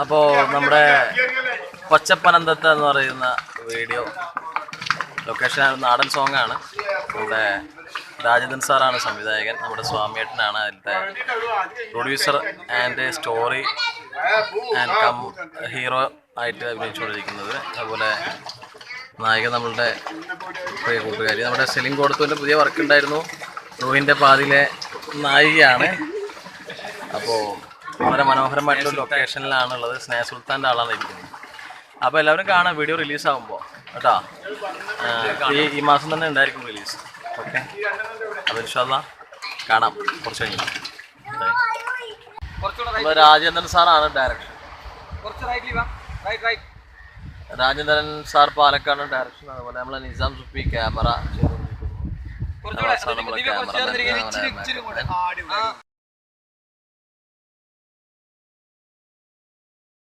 അപ്പോൾ നമ്മുടെ കൊച്ചപ്പനന്തത്ത് എന്ന് പറയുന്ന വീഡിയോ ലൊക്കേഷൻ നാടൻ സോങ് ആണ്. നമ്മുടെ രാജേന്ദ്രൻ സാറാണ് സംവിധായകൻ. നമ്മുടെ സ്വാമിയേട്ടനാണ് അതിന്റെ producer and story and cum hero ആയിട്ട് അഭിനയിച്ചുകൊണ്ടിരിക്കുന്നത്. അതുപോലെ നായിക നമ്മളുടെ പ്രിയ കൂട്ടുകാരി. നമ്മുടെ സെലിം കൊടുത്തുവിന്റെ പുതിയ വർക്ക് ഉണ്ടായിരുന്നു. റൂഹിന്റെ പാതിയിലെ നായികയാണ്. അപ്പോൾ വളരെ മനോഹരമായിട്ടുള്ള ലൊക്കേഷനിലാണുള്ളത് സ്നേഹ സുൽത്താന്റെ ആളാണ് ഇരിക്കുന്നത്. അപ്പോൾ എല്ലാവരും കാണാം. വീഡിയോ റിലീസ് ആകുമ്പോൾ കേട്ടോ ഈ ഈ മാസം തന്നെ ഉണ്ടായിരിക്കും റിലീസ് ഓക്കെ അപ്പോൾ ഇൻഷാല്ല കാണാം. കുറച്ച് കഴിഞ്ഞിട്ട് നമ്മൾ രാജേന്ദ്രൻ സാറാണ് direction Rajendran sir Palakkad direction അതുപോലെ നമ്മളെ നിസാം സുപ്പി ക്യാമറ കുറച്ചുകൂടെ